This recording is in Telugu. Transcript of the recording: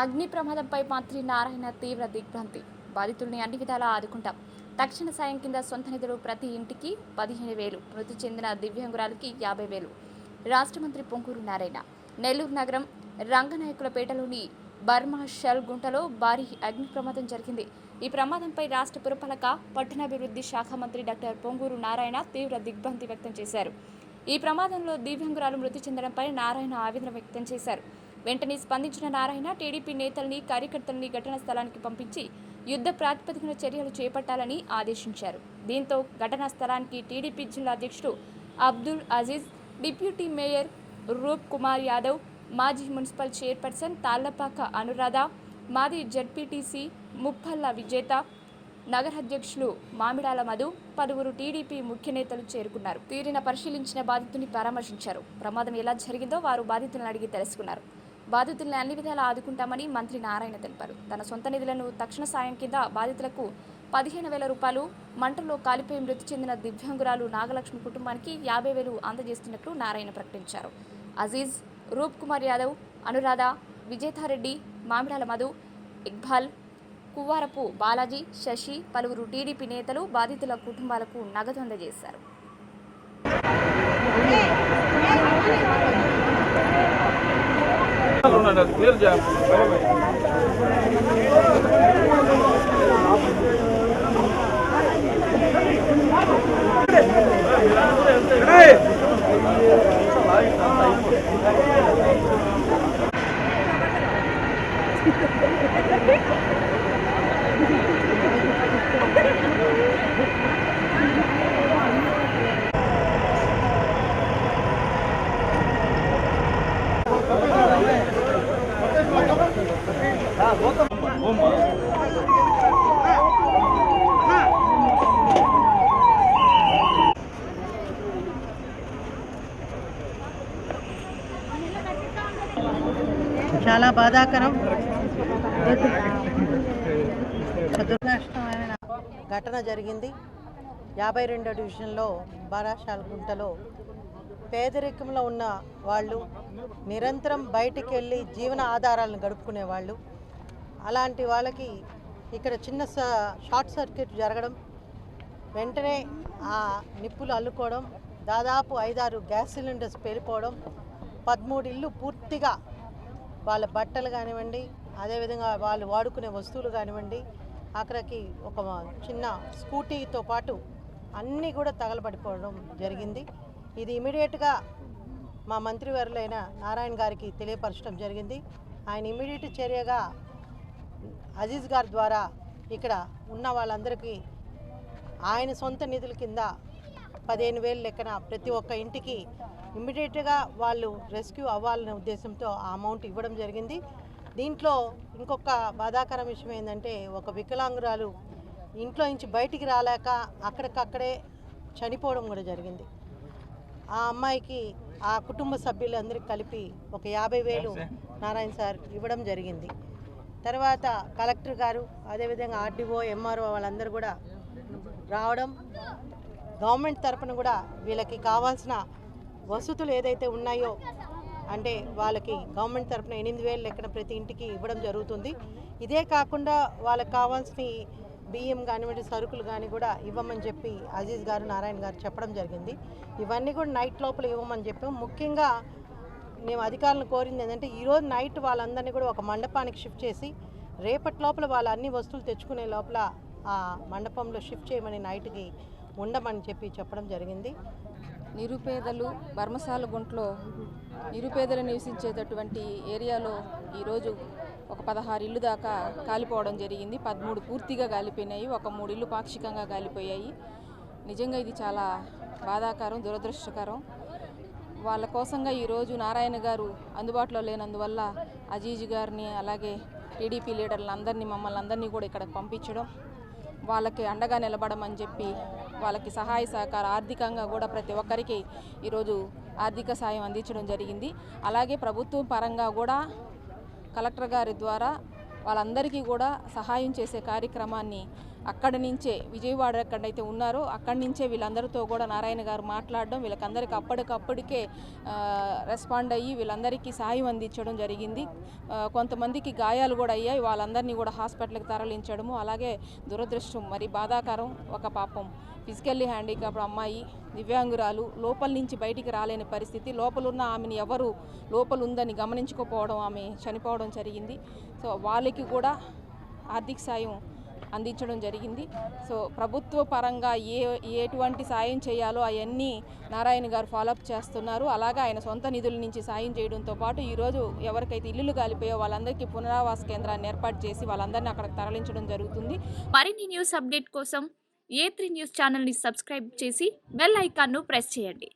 అగ్ని ప్రమాదంపై మంత్రి నారాయణ తీవ్ర దిగ్భ్రాంతి. బాధితుల్ని అన్ని విధాలా ఆదుకుంటాం. తక్షణ సాయం కింద సొంత నిధులు ప్రతి ఇంటికి పదిహేను వేలు మృతి చెందిన దివ్యాంగురాలకి యాభై వేలు. రాష్ట్ర మంత్రి పొంగూరు నారాయణ. నెల్లూరు నగరం రంగనాయకులపేటలోని బర్మా షెల్ గుంటలో భారీ అగ్ని ప్రమాదం జరిగింది. ఈ ప్రమాదంపై రాష్ట్ర పురపాలక పట్టణాభివృద్ధి శాఖ మంత్రి డాక్టర్ పొంగూరు నారాయణ తీవ్ర దిగ్భ్రాంతి వ్యక్తం చేశారు. ఈ ప్రమాదంలో దివ్యాంగురాలు మృతి చెందడంపై నారాయణ ఆవేదన వ్యక్తం చేశారు. వెంటనే స్పందించిన నారాయణ టీడీపీ నేతల్ని కార్యకర్తల్ని ఘటనా స్థలానికి పంపించి యుద్ధ ప్రాతిపదికన చర్యలు చేపట్టాలని ఆదేశించారు. దీంతో ఘటనా స్థలానికి టీడీపీ జిల్లా అధ్యక్షుడు అబ్దుల్ అజీజ్ డిప్యూటీ మేయర్ రూప్ కుమార్ యాదవ్ మాజీ మున్సిపల్ చైర్పర్సన్ తాళ్ళపాక అనురాధ మాది జడ్పీటీసీ ముప్పల్ల విజేత. నగరాధ్యక్షులు మామిడాల మధు పలువురు టీడీపీ ముఖ్య నేతలు చేరుకున్నారు. తీరిన పరిశీలించిన బాధితుని పరామర్శించారు. ప్రమాదం ఎలా జరిగిందో వారు బాధితులను అడిగి తెలుసుకున్నారు. బాధితుల్ని అన్ని విధాలా ఆదుకుంటామని మంత్రి నారాయణ తెలిపారు. తన సొంత నిధులను తక్షణ సాయం కింద బాధితులకు పదిహేను వేల రూపాయలు మంటల్లో కాలిపోయి మృతి చెందిన దివ్యాంగురాలు నాగలక్ష్మి కుటుంబానికి యాభై వేలు అందజేస్తున్నట్లు నారాయణ ప్రకటించారు. అజీజ్ రూప్ కుమార్ యాదవ్ అనురాధ విజేతారెడ్డి మామిడాల మధు ఇక్బాల్ కువ్వారపు బాలాజీ శశి పలువురు టీడీపీ నేతలు బాధితుల కుటుంబాలకు నగదు అందజేశారు. Clear చాలా బాధాకరం. దుర్నష్టమైన ఘటన జరిగింది. యాభై రెండో డివిజన్లో బారాషాలగుంటలో పేదరికంలో ఉన్న వాళ్ళు నిరంతరం బయటికి వెళ్ళి జీవన ఆధారాలను గడుపుకునే వాళ్ళు. అలాంటి వాళ్ళకి ఇక్కడ చిన్న స- షార్ట్ సర్క్యూట్ జరగడం వెంటనే ఆ నిప్పులు అల్లుకోవడం దాదాపు ఐదారు గ్యాస్ సిలిండర్స్ పేలిపోవడం పదమూడు ఇల్లు పూర్తిగా వాళ్ళ బట్టలు కానివ్వండి అదేవిధంగా వాళ్ళు వాడుకునే వస్తువులు కానివ్వండి అక్కడికి ఒక చిన్న స్కూటీతో పాటు అన్నీ కూడా తగలబడిపోవడం జరిగింది. ఇది ఇమీడియట్గా మా మంత్రివర్యులైన నారాయణ గారికి తెలియపరచడం జరిగింది. ఆయన ఇమీడియట్ చర్యగా అజీజ్ గారి ద్వారా ఇక్కడ ఉన్న వాళ్ళందరికీ ఆయన సొంత నిధుల కింద పదిహేను వేలు లెక్కన ప్రతి ఒక్క ఇంటికి ఇమ్మీడియట్గా వాళ్ళు రెస్క్యూ అవ్వాలనే ఉద్దేశంతో ఆ అమౌంట్ ఇవ్వడం జరిగింది. దీంట్లో ఇంకొక బాధాకర విషయం ఏంటంటే ఒక వికలాంగురాలు ఇంట్లో నుంచి బయటికి రాలేక అక్కడికక్కడే చనిపోవడం కూడా జరిగింది. ఆ అమ్మాయికి ఆ కుటుంబ సభ్యులందరికీ కలిపి ఒక యాభై వేలు నారాయణ సార్ ఇవ్వడం జరిగింది. తర్వాత కలెక్టర్ గారు అదేవిధంగా ఆర్డీఓ ఎంఆర్ఓ వాళ్ళందరూ కూడా రావడం గవర్నమెంట్ తరపున కూడా వీళ్ళకి కావాల్సిన వసతులు ఏదైతే ఉన్నాయో అంటే వాళ్ళకి గవర్నమెంట్ తరపున ఎనిమిది వేలు లెక్కన ప్రతి ఇంటికి ఇవ్వడం జరుగుతుంది. ఇదే కాకుండా వాళ్ళకి కావాల్సిన బియ్యం కానివ్వండి సరుకులు కానీ కూడా ఇవ్వమని చెప్పి అజీజ్ గారు నారాయణ గారు చెప్పడం జరిగింది. ఇవన్నీ కూడా నైట్ లోపల ఇవ్వమని చెప్పి. ముఖ్యంగా మేము అధికారులను కోరింది ఏంటంటే ఈరోజు నైట్ వాళ్ళందరినీ కూడా ఒక మండపానికి షిఫ్ట్ చేసి రేపటి లోపల వాళ్ళ అన్ని వస్తువులు తెచ్చుకునే లోపల ఆ మండపంలో షిఫ్ట్ చేయమని నైట్కి ఉండమని చెప్పి చెప్పడం జరిగింది. నిరుపేదలు బర్మసాల గుంట్లో నిరుపేదలు నివసించేటటువంటి ఏరియాలో ఈరోజు ఒక పదహారు ఇల్లు దాకా కాలిపోవడం జరిగింది. పదమూడు పూర్తిగా కాలిపోయినాయి. ఒక మూడు ఇల్లు పాక్షికంగా కాలిపోయాయి. నిజంగా ఇది చాలా బాధాకరం దురదృష్టకరం. వాళ్ళ కోసంగా ఈరోజు నారాయణ గారు అందుబాటులో లేనందువల్ల అజీజ్ గారిని అలాగే టీడీపీ లీడర్లందరినీ మమ్మల్ని అందరినీ కూడా ఇక్కడికి పంపించడం వాళ్ళకి అండగా నిలబడమని చెప్పి వాళ్ళకి సహాయ సహకార ఆర్థికంగా కూడా ప్రతి ఒక్కరికి ఈరోజు ఆర్థిక సాయం అందించడం జరిగింది. అలాగే ప్రభుత్వం పరంగా కూడా కలెక్టర్ గారి ద్వారా వాళ్ళందరికీ కూడా సహాయం చేసే కార్యక్రమాన్ని అక్కడి నుంచే విజయవాడ ఎక్కడైతే ఉన్నారో అక్కడి నుంచే వీళ్ళందరితో కూడా నారాయణ గారు మాట్లాడడం వీళ్ళకందరికీ అప్పటికప్పటికే రెస్పాండ్ అయ్యి వీళ్ళందరికీ సాయం అందించడం జరిగింది. కొంతమందికి గాయాలు కూడా అయ్యాయి వాళ్ళందరినీ కూడా హాస్పిటల్కి తరలించడము అలాగే దురదృష్టం మరి బాధాకరం ఒక పాపం. ఫిజికల్లీ హ్యాండిక్యాప్ అమ్మాయి దివ్యాంగురాలు లోపల నుంచి బయటికి రాలేని పరిస్థితి. లోపలున్న ఆమెను ఎవరు లోపల ఉందని గమనించుకోపోవడం ఆమె చనిపోవడం జరిగింది. సో వాళ్ళకి కూడా ఆర్థిక సాయం అందించడం జరిగింది. సో ప్రభుత్వ పరంగా ఏ ఎటువంటి సాయం చేయాలో అవన్నీ నారాయణ గారు ఫాలోఅప్ చేస్తున్నారు. అలాగే ఆయన సొంత నిధుల నుంచి సాయం చేయడంతో పాటు ఈరోజు ఎవరికైతే ఇల్లులు కాలిపోయో వాళ్ళందరికీ పునరావాస కేంద్రాన్ని ఏర్పాటు చేసి వాళ్ళందరినీ అక్కడికి తరలించడం జరుగుతుంది. మరిన్ని న్యూస్ అప్డేట్ కోసం ఏ త్రీ న్యూస్ ఛానల్ని సబ్స్క్రైబ్ చేసి బెల్ ఐకాన్ను ప్రెస్ చేయండి.